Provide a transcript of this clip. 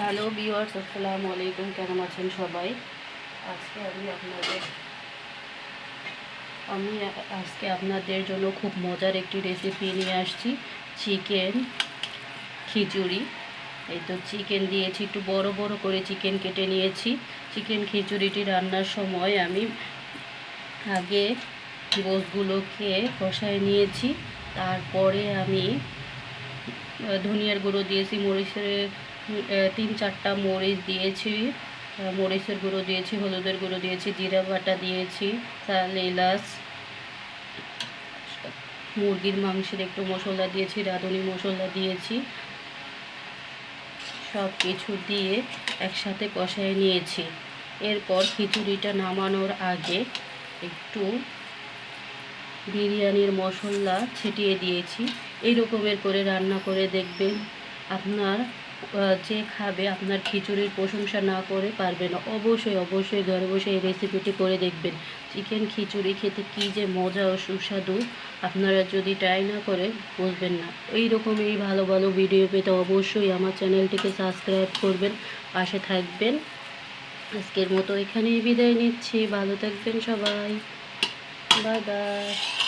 Hello viewers, আসসালামু আলাইকুম। কেমন আছেন সবাই? আজকে আমি আপনাদের আমি আজকে আপনাদের জন্য খুব মজার একটি রেসিপি নিয়ে আসছি। চিকেন খিচুড়ি। এই তো চিকেন দিয়েছি, একটু বড় বড় করে চিকেন কেটে নিয়েছি। চিকেন খিচুড়িটি রান্নার সময় আমি আগে গোসগুলোকে কষায় নিয়েছি। তারপরে আমি ধনিয়ার গুঁড়ো দিয়েছি, মরিচের তিন চারটা মরিচ দিয়েছি। মরিচের গুঁড়ো দিয়েছি, হলুদের গুঁড়ো দিয়েছি, জিরা বাটা দিয়েছি তাল এলাচ, মুরগির মাংসের একটু মশলা দিয়েছি, রাঁধুনি মশলা দিয়েছি। সব কিছু দিয়ে একসাথে কষায় নিয়েছি। এরপর খিচুড়িটা নামানোর আগে একটু বিরিয়ানির মশলা ছিটিয়ে দিয়েছি। এই রকমের করে রান্না করে দেখবেন আপনার যে খাবে, আপনার খিচুড়ির প্রশংসা না করে পারবে না। অবশ্যই অবশ্যই ঘরে বসে এই রেসিপিটি করে দেখবেন। চিকেন খিচুড়ি খেতে কী যে মজা ও সুস্বাদু। আপনারা যদি ট্রাই না করে, বুঝবেন না। এই রকমই ভালো ভালো ভিডিও পেতে অবশ্যই আমার চ্যানেলটিকে সাবস্ক্রাইব করবেন। পাশে থাকবেন। আজকের মতো এখানেই বিদায় নিচ্ছি। ভালো থাকবেন সবাই। Bye bye